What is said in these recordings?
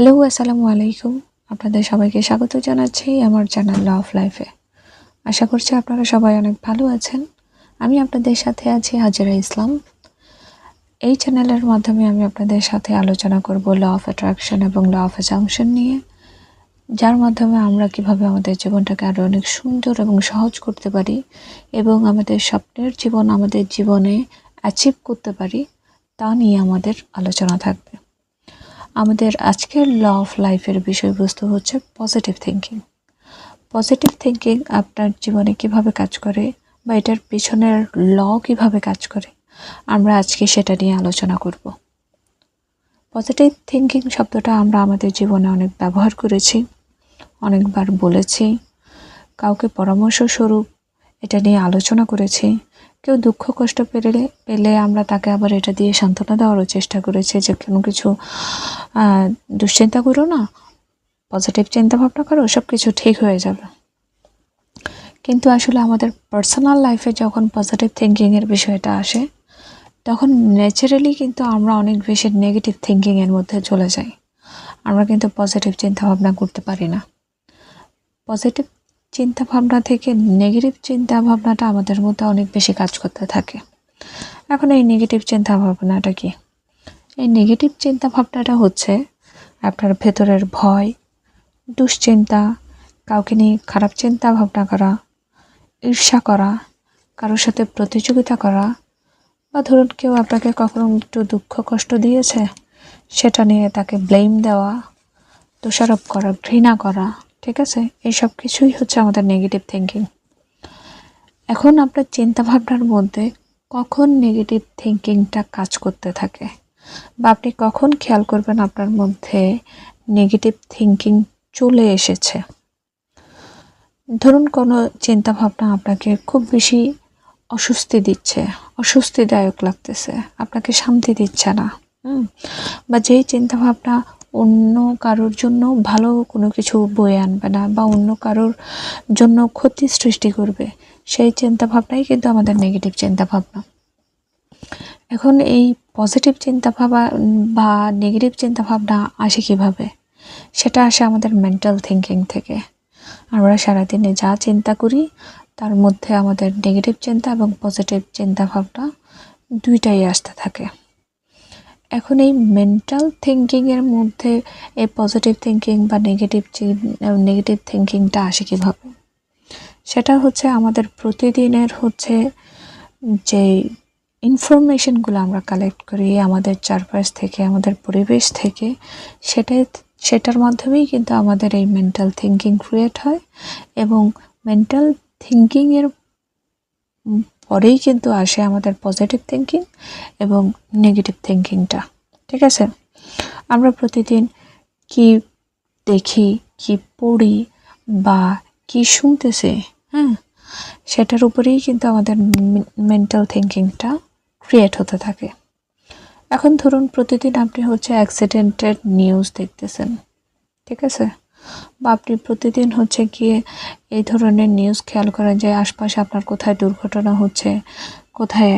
Hello, আসসালামু আলাইকুম। আপনাদের সবাইকে স্বাগত জানাচ্ছি আমার চ্যানেল ল অফ লাইফে। আশা করছি আপনারা সবাই অনেক ভালো আছেন। আমি আপনাদের সাথে আছি হাজিরা ইসলাম। এই চ্যানেলের মাধ্যমে আমি আপনাদের সাথে আলোচনা করব ল অফ অ্যাট্রাকশন এবং ল অফ অ্যাজামশন নিয়ে, যার মাধ্যমে আমরা কীভাবে আমাদের জীবনটাকে আরও অনেক সুন্দর এবং সহজ করতে পারি এবং আমাদের স্বপ্নের জীবন আমাদের জীবনে অ্যাচিভ করতে পারি, তা নিয়ে আমাদের আলোচনা থাকবে। আমাদের আজকের ল অফ লাইফের বিষয়বস্তু হচ্ছে পজিটিভ থিঙ্কিং পজিটিভ থিঙ্কিং আপনার জীবনে কীভাবে কাজ করে বা এটার পিছনের ল কীভাবে কাজ করে, আমরা আজকে সেটা নিয়ে আলোচনা করব। পজিটিভ থিঙ্কিং শব্দটা আমরা আমাদের জীবনে অনেক ব্যবহার করেছি, অনেকবার বলেছি, কাউকে পরামর্শ স্বরূপ এটা নিয়ে আলোচনা করেছি কেউ দুঃখ, কষ্ট পেলে পেলে আমরা তাকে আবার এটা দিয়ে সান্ত্বনা দেওয়ারও চেষ্টা করেছি যে কোনো কিছু দুশ্চিন্তা করো না পজিটিভ চিন্তা ভাবনা করো সব কিছু ঠিক হয়ে যাবে। কিন্তু আসলে আমাদের পার্সোনাল লাইফে যখন পজিটিভ থিঙ্কিংয়ের বিষয়টা আসে, তখন ন্যাচারালি কিন্তু আমরা অনেক বেশি নেগেটিভ থিঙ্কিংয়ের মধ্যে চলে যাই। আমরা কিন্তু পজিটিভ চিন্তা ভাবনা করতে পারি না। পজিটিভ চিন্তা ভাবনা থেকে নেগেটিভ চিন্তা ভাবনাটা আমাদের মধ্যে অনেক বেশি কাজ করতে থাকে। এখন এই নেগেটিভ চিন্তা ভাবনাটা কি? এই নেগেটিভ চিন্তা ভাবনাটা হচ্ছে আপনার ভেতরের ভয়, দুশ্চিন্তা, কাউকে নিয়ে খারাপ চিন্তা ভাবনা করা, ঈর্ষা করা, কারোর সাথে প্রতিযোগিতা করা, বা ধরুন কেউ আপনাকে কখনো একটু দুঃখ, কষ্ট দিয়েছে, সেটা নিয়ে তাকে ব্লেম দেওয়া, দোষারোপ করা, ঘৃণা করা ঠিক আছে? এই সব কিছুই হচ্ছে আমাদের নেগেটিভ থিঙ্কিং এখন আপনার চিন্তা ভাবনার মধ্যে কখন নেগেটিভ থিঙ্কিংটা কাজ করতে থাকে? বা আপনি কখন খেয়াল করবেন আপনার মধ্যে নেগেটিভ থিঙ্কিং চলে এসেছে? ধরুন কোনো চিন্তা ভাবনা আপনাকে খুব বেশি অস্বস্তি দিচ্ছে, অস্বস্তিদায়ক লাগতেছে, আপনাকে শান্তি দিচ্ছে না, হুম? বা যেই চিন্তা ভাবনা অন্য কারোর জন্য ভালো কোনো কিছু বয়ে আনবে না বা অন্য কারোর জন্য ক্ষতি সৃষ্টি করবে। সেই চিন্তা ভাবনাই কিন্তু আমাদের নেগেটিভ চিন্তা ভাবনা এখন এই পজিটিভ চিন্তা ভাবা বা নেগেটিভ চিন্তা ভাবনা আসে কীভাবে? সেটা আসে আমাদের মেন্টাল থিঙ্কিং থেকে। আমরা সারাদিনে যা চিন্তা করি, তার মধ্যে আমাদের নেগেটিভ চিন্তা এবং পজিটিভ চিন্তা ভাবনা দুইটাই আসতে থাকে। এখন এই মেন্টাল থিঙ্কিংয়ের মধ্যে এই পজিটিভ থিঙ্কিং বা নেগেটিভ নেগেটিভ থিঙ্কিংটা আসে কীভাবে? সেটা হচ্ছে আমাদের প্রতিদিনের হচ্ছে যে ইনফরমেশনগুলো আমরা কালেক্ট করি, আমাদের চারপাশ থেকে, আমাদের পরিবেশ থেকে সেটাই সেটার মাধ্যমেই কিন্তু আমাদের এই মেন্টাল থিঙ্কিং ক্রিয়েট হয় এবং মেন্টাল থিঙ্কিংয়ের পরেই কিন্তু আসে আমাদের পজিটিভ থিঙ্কিং এবং নেগেটিভ থিঙ্কিংটা ঠিক আছে? আমরা প্রতিদিন কি দেখি, কি পড়ি বা কি শুনতেছি হ্যাঁ? সেটার উপরেই কিন্তু আমাদের মেন্টাল থিঙ্কিংটা ক্রিয়েট হতে থাকে। এখন ধরুন প্রতিদিন আপনি হচ্ছে অ্যাক্সিডেন্টের নিউজ দেখতেছেন, ঠিক আছে? আপনি প্রতিদিন হচ্ছে গিয়ে এই ধরনের নিউজ খেয়াল করেন যে আশপাশে আপনার কোথায় দুর্ঘটনা হচ্ছে, কোথায়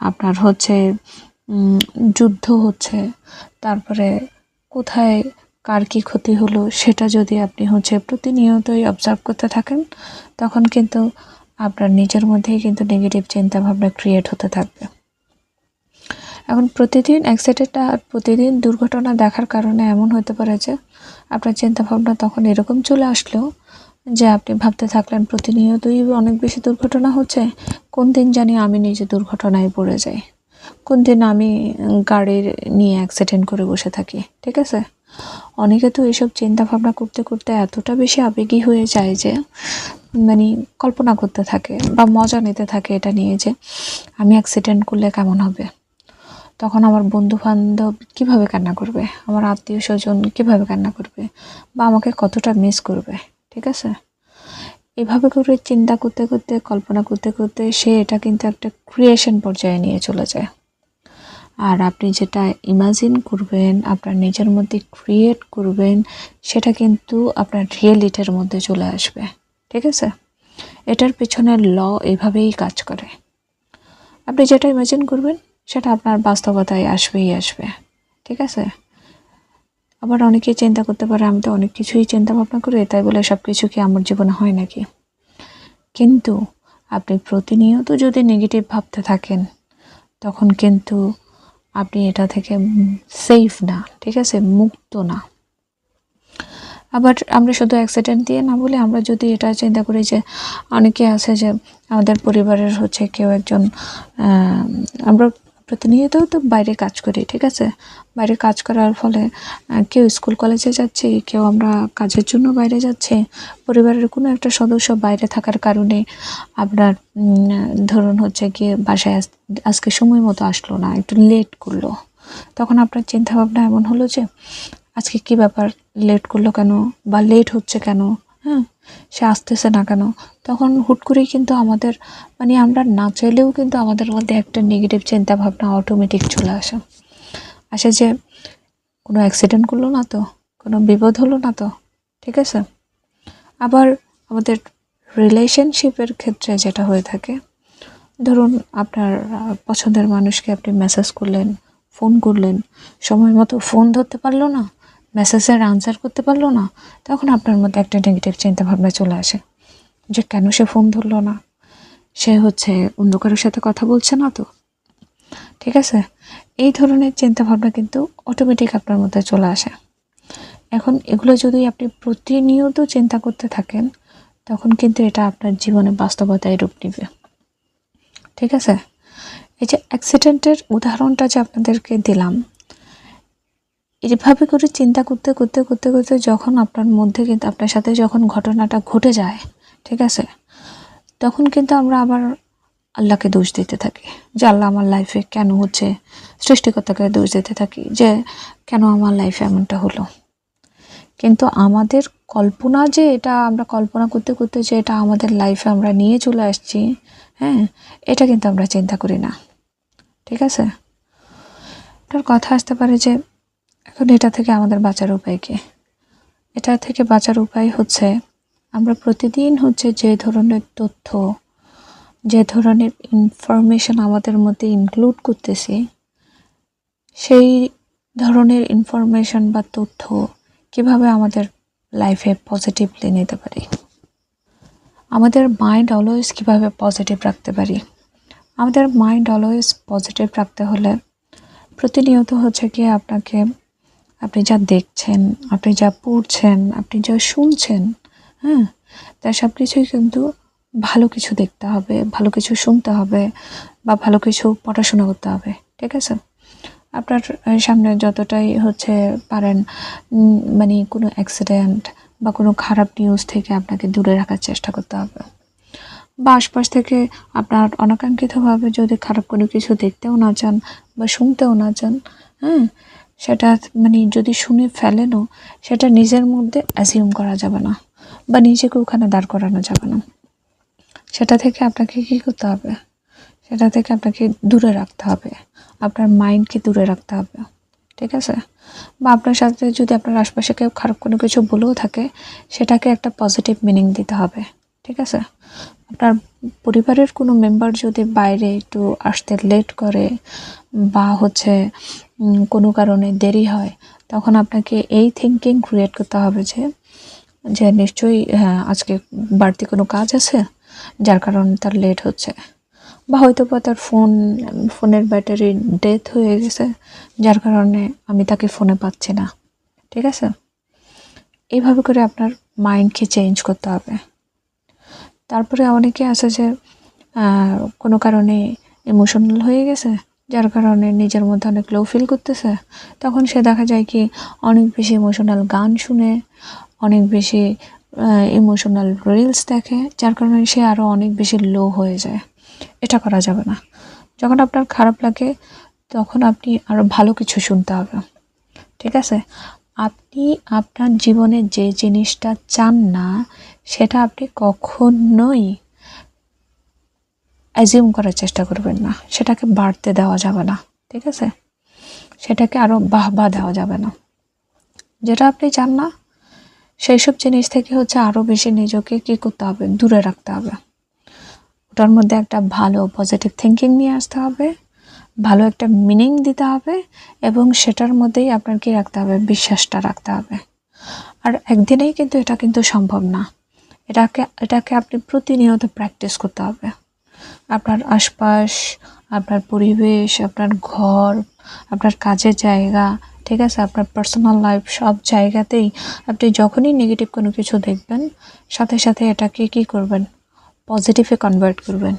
আপনার হচ্ছে যুদ্ধ হচ্ছে, তারপরে কোথায় কার কী ক্ষতি হলো সেটা যদি আপনি হচ্ছে প্রতিনিয়তই অবজার্ভ করতে থাকেন, তখন কিন্তু আপনার নিজের মধ্যেই কিন্তু নেগেটিভ চিন্তাভাবনা ক্রিয়েট হতে থাকবে। এখন প্রতিদিন অ্যাক্সিডেন্ট আর প্রতিদিন দুর্ঘটনা দেখার কারণে এমন হতে পারে যে আপনার চিন্তাভাবনা তখন এরকম চলে আসলো যে আপনি ভাবতে থাকলেন প্রতিনিয়তই অনেক বেশি দুর্ঘটনা হচ্ছে। কোন দিন জানি আমি নিজে দুর্ঘটনায় পড়ে যাই। কোন দিন আমি গাড়ির নিয়ে অ্যাক্সিডেন্ট করে বসে থাকি, ঠিক আছে? অনেকে তো এসব চিন্তাভাবনা করতে করতে এতটা বেশি আবেগী হয়ে যায় যে মানে কল্পনা করতে থাকে বা মজা নিতে থাকে এটা নিয়ে যে আমি অ্যাক্সিডেন্ট করলে কেমন হবে? তখন আমার বন্ধু বান্ধব কীভাবে কান্না করবে? আমার আত্মীয় স্বজন কীভাবে কান্না করবে? বা আমাকে কতটা মিস করবে? ঠিক আছে? এভাবে করে চিন্তা করতে করতে, কল্পনা করতে করতে সে এটা কিন্তু একটা ক্রিয়েশন পর্যায়ে নিয়ে চলে যায়। আর আপনি যেটা ইমাজিন করবেন, আপনার নিজের মধ্যে ক্রিয়েট করবেন, সেটা কিন্তু আপনার রিয়েলিটির মধ্যে চলে আসবে। ঠিক আছে? এটার পিছনে ল এভাবেই কাজ করে। আপনি যেটা ইমাজিন করবেন সেটা আপনার বাস্তবতায় আসবেই আসবে। ঠিক আছে? আবার অনেকেই চিন্তা করতে পারে, আমি তো অনেক কিছুই চিন্তা ভাবনা করি, তাই বলে সব কিছু কি আমার জীবনে হয় নাকি? কিন্তু আপনি প্রতিনিয়ত যদি নেগেটিভ ভাবতে থাকেন, তখন কিন্তু আপনি এটা থেকে সেফ না, ঠিক আছে? মুক্ত না। আবার আমরা শুধু অ্যাক্সিডেন্ট দিয়ে না বলে আমরা যদি এটা চিন্তা করি যে, অনেকে আছে যে আমাদের পরিবারের হচ্ছে কেউ একজন আমরা প্রতিনিয়ত তো বাইরে কাজ করি, ঠিক আছে? বাইরে কাজ করার ফলে কেউ স্কুল কলেজে যাচ্ছে, কেউ আমরা কাজের জন্য বাইরে যাচ্ছে। পরিবারের কোনো একটা সদস্য বাইরে থাকার কারণে আপনার ধরুন হচ্ছে গিয়ে বাসায় আজকে সময় মতো আসলো না, একটু লেট করল। তখন আপনার চিন্তাভাবনা এমন হলো যে, আজকে কি ব্যাপার লেট করল কেন বা লেট হচ্ছে কেন? হ্যাঁ সে আসতেছে না কেন? তখন হুট করেই কিন্তু আমাদের মানে আমরা না চাইলেও কিন্তু আমাদের মধ্যে একটা নেগেটিভ চিন্তা ভাবনা অটোমেটিক চলে আসে। আসে যে, কোনো অ্যাক্সিডেন্ট করল না তো? কোনো বিপদ হলো না তো? ঠিক আছে? আবার আমাদের রিলেশনশিপের ক্ষেত্রে যেটা হয়ে থাকে, ধরুন আপনার পছন্দের মানুষকে আপনি মেসেজ করলেন ফোন করলেন, সময় মতো ফোন ধরতে পারল না মেসেজের আনসার করতে পারল না, তখন আপনার মধ্যে একটা নেগেটিভ চিন্তা ভাবনা চলে আসে যে কেন সে ফোন ধরলো না? সে হচ্ছে অন্য কারোর সাথে কথা বলছে না তো? ঠিক আছে? এই ধরনের চিন্তা ভাবনা কিন্তু অটোমেটিক আপনার মধ্যে চলে আসে। এখন এগুলো যদি আপনি প্রতিনিয়ত চিন্তা করতে থাকেন, তখন কিন্তু এটা আপনার জীবনে বাস্তবতায় রূপ নেবে। ঠিক আছে? এই যে অ্যাক্সিডেন্টের উদাহরণটা যে আপনাদেরকে দিলাম এভাবে করে চিন্তা করতে করতে করতে করতে যখন আপনার মধ্যে কিন্তু, আপনার সাথে যখন ঘটনাটা ঘটে যায়, ঠিক আছে? তখন কিন্তু আমরা আবার আল্লাহকে দোষ দিতে থাকি। যে আল্লাহ আমার লাইফে কেন হচ্ছে? সৃষ্টিকর্তাকে দোষ দিতে থাকি যে কেন আমার লাইফে এমনটা হলো? কিন্তু আমাদের কল্পনা যে এটা আমরা কল্পনা করতে করতে যে এটা আমাদের লাইফে আমরা নিয়ে চলে আসছি হ্যাঁ? এটা কিন্তু আমরা চিন্তা করি না। ঠিক আছে? এটার কথা আসতে পারে যে এখন এটা থেকে আমাদের বাঁচার উপায় কি? এটা থেকে বাঁচার উপায় হচ্ছে আমরা প্রতিদিন হচ্ছে যে ধরনের তথ্য, যে ধরনের ইনফরমেশন আমাদের মধ্যে ইনক্লুড করতেছি, সেই ধরনের ইনফরমেশন বা তথ্য কীভাবে আমাদের লাইফে পজিটিভলি নিতে পারি? আমাদের মাইন্ড অলওয়েজ কীভাবে পজিটিভ রাখতে পারি? আমাদের মাইন্ড অলওয়েজ পজিটিভ রাখতে হলে প্রতিনিয়ত হচ্ছে কি আপনাকে আপনি যা দেখছেন, আপনি যা পড়ছেন, আপনি যা শুনছেন হ্যাঁ তা সব কিছুই কিন্তু ভালো কিছু দেখতে হবে, ভালো কিছু শুনতে হবে বা ভালো কিছু পড়াশোনা করতে হবে, ঠিক আছে? আপনার সামনে যতটাই হচ্ছে পারেন মানে কোনো অ্যাক্সিডেন্ট বা কোনো খারাপ নিউজ থেকে আপনাকে দূরে রাখার চেষ্টা করতে হবে। বা আশপাশ থেকে আপনার অনাকাঙ্ক্ষিতভাবে যদি খারাপ কোনো কিছু দেখতেও না চান বা শুনতেও না চান হ্যাঁ সেটা মানে যদি শুনে ফেলেনও, সেটা নিজের মধ্যে অ্যাজিউম করা যাবে না বা নিজেকে ওখানে দাঁড় করানো যাবে না। সেটা থেকে আপনাকে কী করতে হবে? সেটা থেকে আপনাকে দূরে রাখতে হবে। আপনার মাইন্ডকে দূরে রাখতে হবে। ঠিক আছে? বা আপনার সাথে যদি আপনার আশপাশে কেউ খারাপ কোনো কিছু বলেও থাকে, সেটাকে একটা পজিটিভ মিনিং দিতে হবে। ঠিক আছে? আপনার পরিবারের কোনো মেম্বার যদি বাইরে একটু আসতে লেট করে বা হচ্ছে কোনো কারণে দেরি হয়, তখন আপনাকে এই থিঙ্কিং ক্রিয়েট করতে হবে যে যে নিশ্চয়ই হ্যাঁ আজকে বাড়তি কোনো কাজ আছে, যার কারণে তার লেট হচ্ছে। বা হয়তো বা তার ফোন ফোনের ব্যাটারি ডেথ হয়ে গেছে, যার কারণে আমি তাকে ফোনে পাচ্ছি না। ঠিক আছে? এইভাবে করে আপনার মাইন্ডকে চেঞ্জ করতে হবে। তারপরে অনেকে আছে যে কোনো কারণে ইমোশনাল হয়ে গেছে, যার কারণে নিজের মধ্যে অনেক লো ফিল করতেছে। তখন সে দেখা যায় কি, অনেক বেশি ইমোশনাল গান শুনে, অনেক বেশি ইমোশনাল রিলস দেখে, যার কারণে সে আরও অনেক বেশি লো হয়ে যায়। এটা করা যাবে না। যখন আপনার খারাপ লাগে, তখন আপনি আরও ভালো কিছু শুনতে হবে। ঠিক আছে? আপনি আপনার জীবনে যে জিনিসটা চান না সেটা আপনি কখনোই অ্যাজিউম করার চেষ্টা করবেন না। সেটাকে বাড়তে দেওয়া যাবে না, ঠিক আছে? সেটাকে আরও বাহবা দেওয়া যাবে না। যেটা আপনি চান না সেই সব জিনিস থেকে হচ্ছে আরও বেশি নিজেকে কী করতে হবে? দূরে রাখতে হবে। ওটার মধ্যে একটা ভালো পজিটিভ থিঙ্কিং নিয়ে আসতে হবে, ভালো একটা মিনিং দিতে হবে, এবং সেটার মধ্যেই আপনার কি রাখতে হবে? বিশ্বাসটা রাখতে হবে। আর একদিনেই কিন্তু এটা কিন্তু সম্ভব না। এটাকে এটাকে আপনি প্রতিনিয়ত প্র্যাকটিস করতে হবে। আপনার আশপাশ, আপনার পরিবেশ, আপনার ঘর, আপনার কাজের জায়গা, ঠিক আছে? আপনার পার্সোনাল লাইফ সব জায়গাতেই আপনি যখনই নেগেটিভ কোনো কিছু দেখবেন, সাথে সাথে এটাকে কী করবেন? পজিটিভে কনভার্ট করবেন।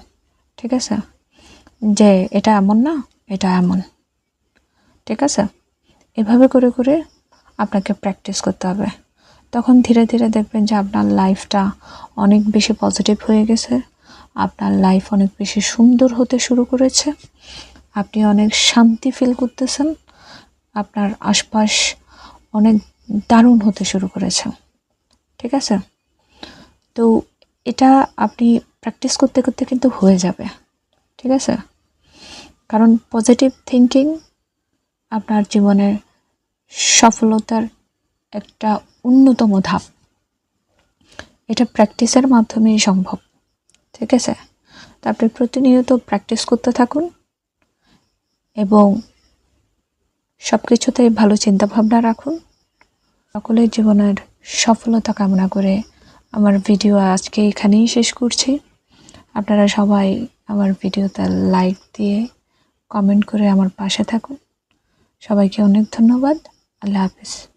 ঠিক আছে? যে এটা এমন না, এটা এমন। ঠিক আছে? এভাবে করে করে আপনাকে প্র্যাকটিস করতে হবে। তখন ধীরে ধীরে দেখবেন যে আপনার লাইফটা অনেক বেশি পজিটিভ হয়ে গেছে। আপনার লাইফ অনেক বেশি সুন্দর হতে শুরু করেছে। আপনি অনেক শান্তি ফিল করতেছেন। আপনার আশপাশ অনেক দারুণ হতে শুরু করেছে। ঠিক আছে? তো এটা আপনি প্র্যাকটিস করতে করতে কিন্তু হয়ে যাবে। ঠিক আছে? কারণ পজিটিভ থিঙ্কিং আপনার জীবনের সফলতার একটা অন্যতম ধাপ। এটা প্র্যাকটিসের মাধ্যমেই সম্ভব। ঠিক আছে? তো আপনি প্রতিনিয়ত প্র্যাকটিস করতে থাকুন এবং সব কিছুতেই ভালো চিন্তাভাবনা রাখুন। সকলের জীবনের সফলতা কামনা করে আমার ভিডিও আজকে এখানেই শেষ করছি। আপনারা সবাই আমার ভিডিওতে লাইক দিয়ে কমেন্ট করে আমার পাশে থাকুন। সবাইকে অনেক ধন্যবাদ। আল্লাহ হাফিজ।